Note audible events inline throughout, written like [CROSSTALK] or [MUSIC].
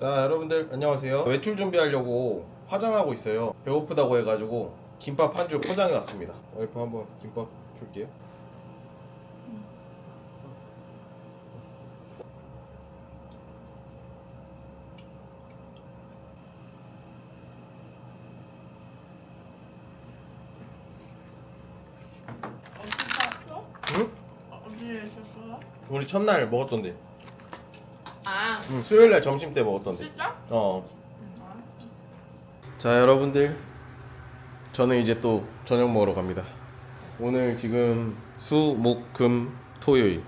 자 여러분들 안녕하세요 외출 준비하려고 화장하고 있어요 배고프다고 해가지고 김밥 한 줄 포장해 왔습니다 와이프 한번 김밥 줄게요 어디 갔어? 응? 어디에 있었어? 우리 첫날 먹었던데 아 응 수요일 날 점심 때 먹었던데. 진짜? 어. 자 여러분들. 저는 이제 또 저녁 먹으러 갑니다. 오늘 지금 수, 목, 금, 토요일.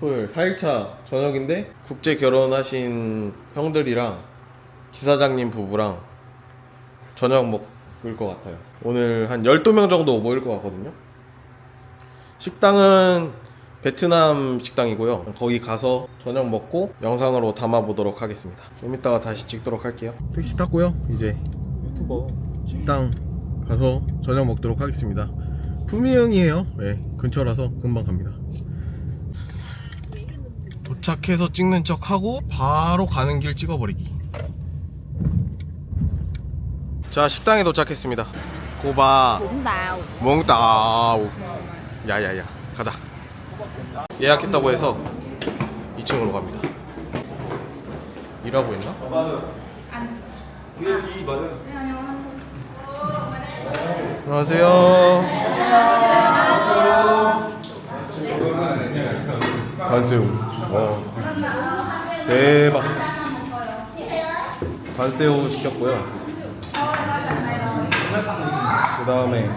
토요일 4일차 저녁인데 국제 결혼하신 형들이랑 지사장님 부부랑 저녁 먹을 것 같아요. 오늘 한 12명 정도 모일 것 같거든요. 식당은 베트남 식당이고요. 거기 가서 저녁 먹고 영상으로 담아보도록 하겠습니다. 좀 이따가 다시 찍도록 할게요. 택시 탔고요. 이제 유튜버 식당 가서 저녁 먹도록 하겠습니다. 품위형이에요. 네, 근처라서 금방 갑니다. 도착해서 찍는 척 하고 바로 가는 길 찍어버리기. 자 식당에 도착했습니다. 고바 몽다오 몽따우 야야야 가자 예약했다고 해서 2층으로 갑니다. 일하고 있나? 안녕하세요. 반새우 와. 대박. 반새우 시켰고요. 그 다음에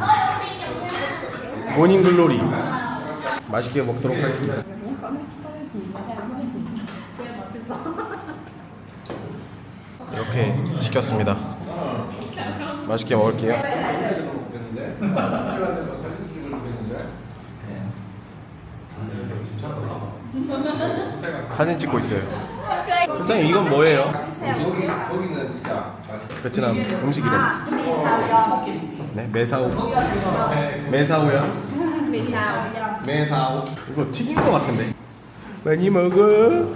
모닝글로리 맛있게 먹도록 하겠습니다. 이렇게 시켰습니다. 맛있게 먹을게요. 사진 찍고 있어요. 선생님 이건 뭐예요? 베트남 음식 이름. 네, 메사오. 메사오요? 미사오 메사오. 이거 튀긴 거 같은데. 많이 먹어.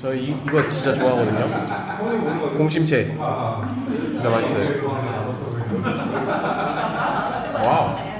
저 이, 이거 진짜 좋아하거든요. 공심채. 진짜 맛있어요. 와우.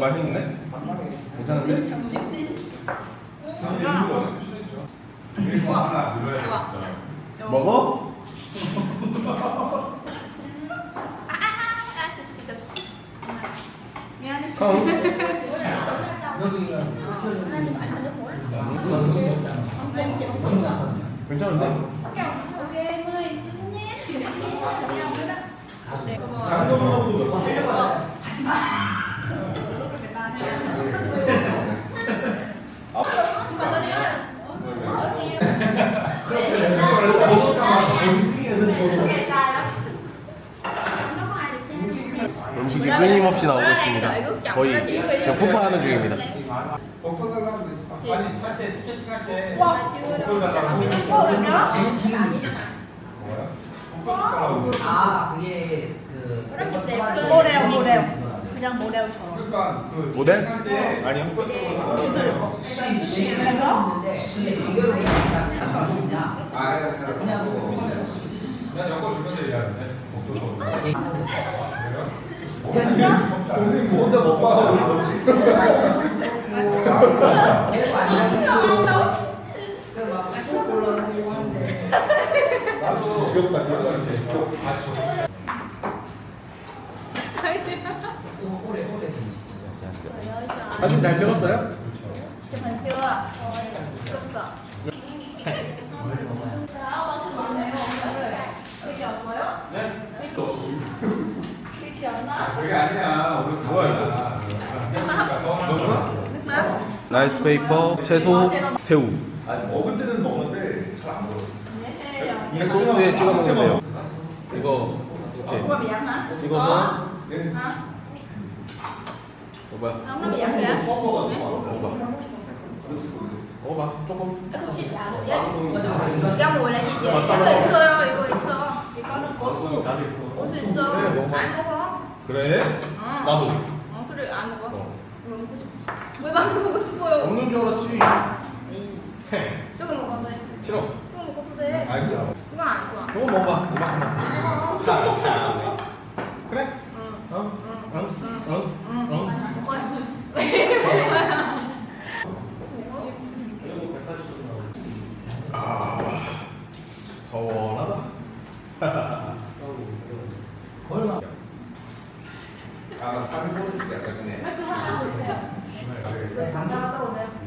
맛있는데? 괜찮은데? 먹어? 콩스. 괜찮은데? 장도 먹어도 못 음식이 끊임없이 나오고 있습니다. 거의 지금 푸파하는 중입니다. 아 그게 그 모델 그냥? 아니요. 그냥 주면서 사진 잘 찍었어요? chụp hình chưa? Chụp 그게 아니야. 오늘 뭐야 너구나? 라이스 페이퍼, 채소, 새우. 아니 먹을 때는 먹는데 잘 안 먹어. 이 소스에 찍어 먹는데요. 이거 이렇게? 찍어서? 먹어봐. Không, nó bị ăn kìa. 처음 먹어가지고. 먹어봐. 먹어봐. 조금. Một giây. Rau mùi là gì vậy? I거 있어요. 이거 있어. 이거는 고수. 고수 있어. 안 먹어? 그래? 어. 나도. 어 그래 안 먹어. 어. 왜 먹고 싶어? 왜 방금 먹고 없는 줄 알았지. 에이. 조금 먹어도 돼. 싫어. 조금 먹어도 돼. 아이고. 이거 안 좋아. 조금 먹어봐. 이만큼만. 자, 자. 그래? 응. 어? 응. 응? 응. 응? 응. 응? 먹어요. 왜 먹어요? 먹어? 서원하다. 아, 사진 보여줄게. 아까 전에. 장가갔다 오세요.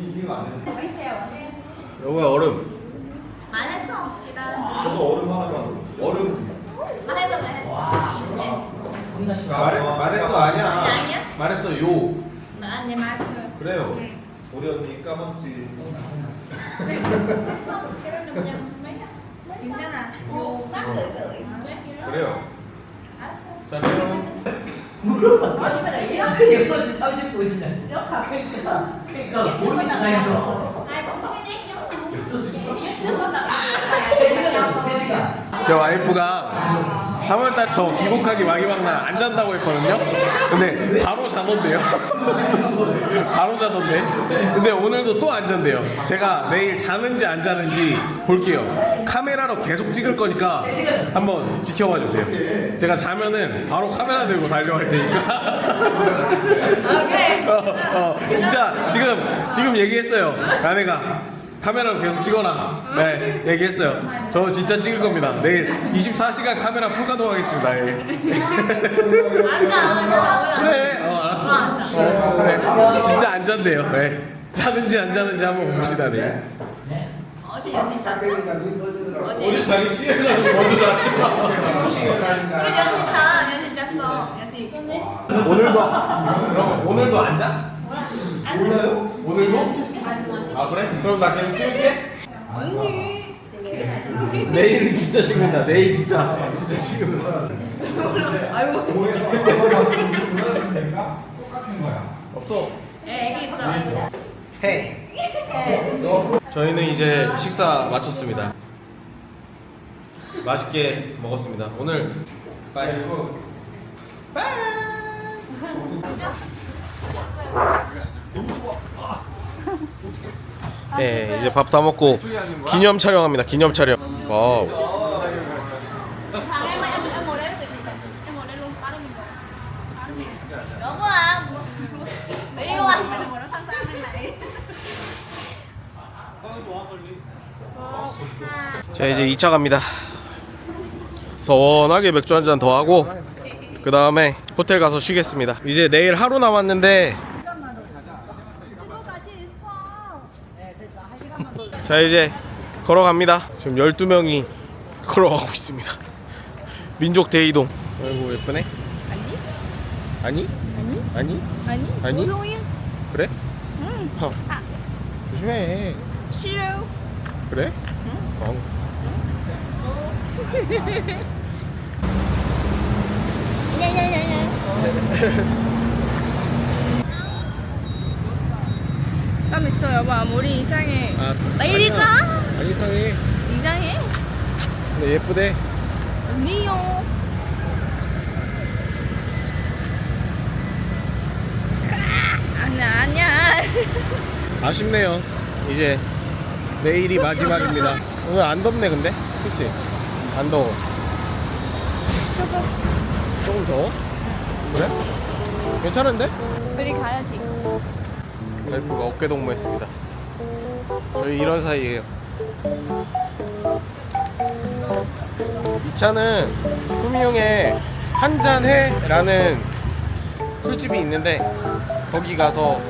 이해가 안. 여보야 얼음. 말했어 일단 저도 얼음 하나만. 얼음. 말했어 말했어 겁나 싫어. 말해, 말했어 아니야. 아니, 아니야? 말했어 요. 나 아니 말했어 그래요. 우리 언니 까먹지. 괜찮아 gửi gửi 그래요. 알았어 잘해요. 물어봤어. 아니면 이거 6시 30분이네. 이렇게 그러니까, 그러니까 뭘 나가요? ai cũng có cái nét giống nhau 6천 나가. 3시간, 3시간. 제 와이프가 3월달 저 귀국하기 마지막날 안 잔다고 했거든요. 근데 바로 자던데요. [LAUGHS] 바로 자던데. 근데 오늘도 또 안 잔대요. 제가 내일 자는지 안 자는지 볼게요. 카메라로 계속 찍을 거니까 한번 지켜봐 주세요. 제가 자면은 바로 카메라 들고 달려갈 테니까. 아 [LAUGHS] 어, 어, 진짜 지금 지금 얘기했어요. 아내가 카메라로 계속 찍어라. 네, 얘기했어요. 저 진짜 찍을 겁니다. 내일 24시간 카메라 풀 가동 하겠습니다. 예. 앉아 앉아 그래, 어, 알았어. 어, 그래. 진짜 안 잔대요. 네. 자는지 안 자는지 한번 봅시다, 내일. 어제 연습 잤어? 어제 어제 자기 취해가지고 먼저 잤지. 우리 연습 자 연습 잤어 연습 오늘도 오늘도 안 자? 몰라요? 오늘도? 아 그래? 그럼 나 계속 찍을게. 언니 내일은 진짜 찍는다. 내일 진짜 진짜 찍는다. 아이고 똑같은 거야. 없어. 애 애기 있어 해. 저희는 이제 식사 마쳤습니다. 맛있게 먹었습니다. 오늘 빠이. [LAUGHS] 네, 이제 밥 다 먹고 기념 촬영합니다. 기념 촬영. 와우. 아. 자 이제 2차 갑니다. 서원하게 맥주 한 잔 더 하고 그 다음에 호텔 가서 쉬겠습니다. 이제 내일 하루 남았는데 자 이제 걸어갑니다. 지금 12명이 걸어가고 있습니다. 민족 대이동. 아이고 예쁘네. 아니? 아니? 아니? 아니 아니? 무서워요 그래? 어. 조심해. 싫어 그래? 어. [LAUGHS] 땀 있어 여보 머리 이상해 아, 빨리 아니야. 가 안 이상해. 이상해 근데 예쁘대. 언니요 아니야 아니야 [LAUGHS] 아쉽네요. 이제 내일이 마지막입니다. 오늘 안 덥네 근데, 그렇지? 안 더워. 조금 조금 더워? 그래? 괜찮은데? 우리 가야지. 와이프가 어깨 동무했습니다. 저희 이런 사이예요. 이 차는 후미용에 한잔해라는 술집이 있는데 거기 가서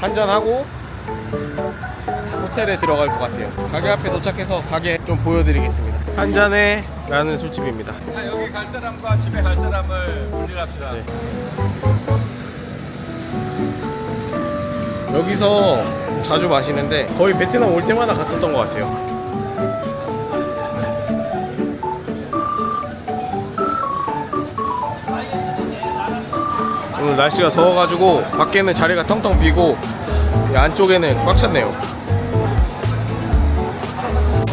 한잔하고 호텔에 들어갈 것 같아요. 가게 앞에 도착해서 가게 좀 보여드리겠습니다. 한잔해라는 술집입니다. 자 여기 갈 사람과 집에 갈 사람을 분리합시다. 네. 여기서 자주 마시는데 거의 베트남 올 때마다 갔었던 것 같아요. 오늘 날씨가 더워가지고 밖에는 자리가 텅텅 비고 이 안쪽에는 꽉 찼네요.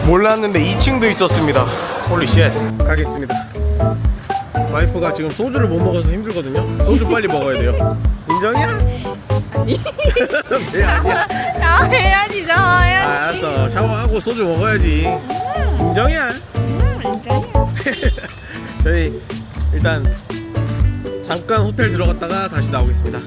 몰랐는데 2층도 있었습니다. 홀리 쉣. 가겠습니다. 와이프가 지금 소주를 못 먹어서 힘들거든요. 소주 빨리 먹어야 돼요. 인정이야? 아니. 아니야? 나 해야지, 저 아, 해야지. 알았어. 샤워하고 소주 먹어야지. 인정이야. 음, 인정이야. [LAUGHS] 저희 일단 잠깐 호텔 들어갔다가 다시 나오겠습니다.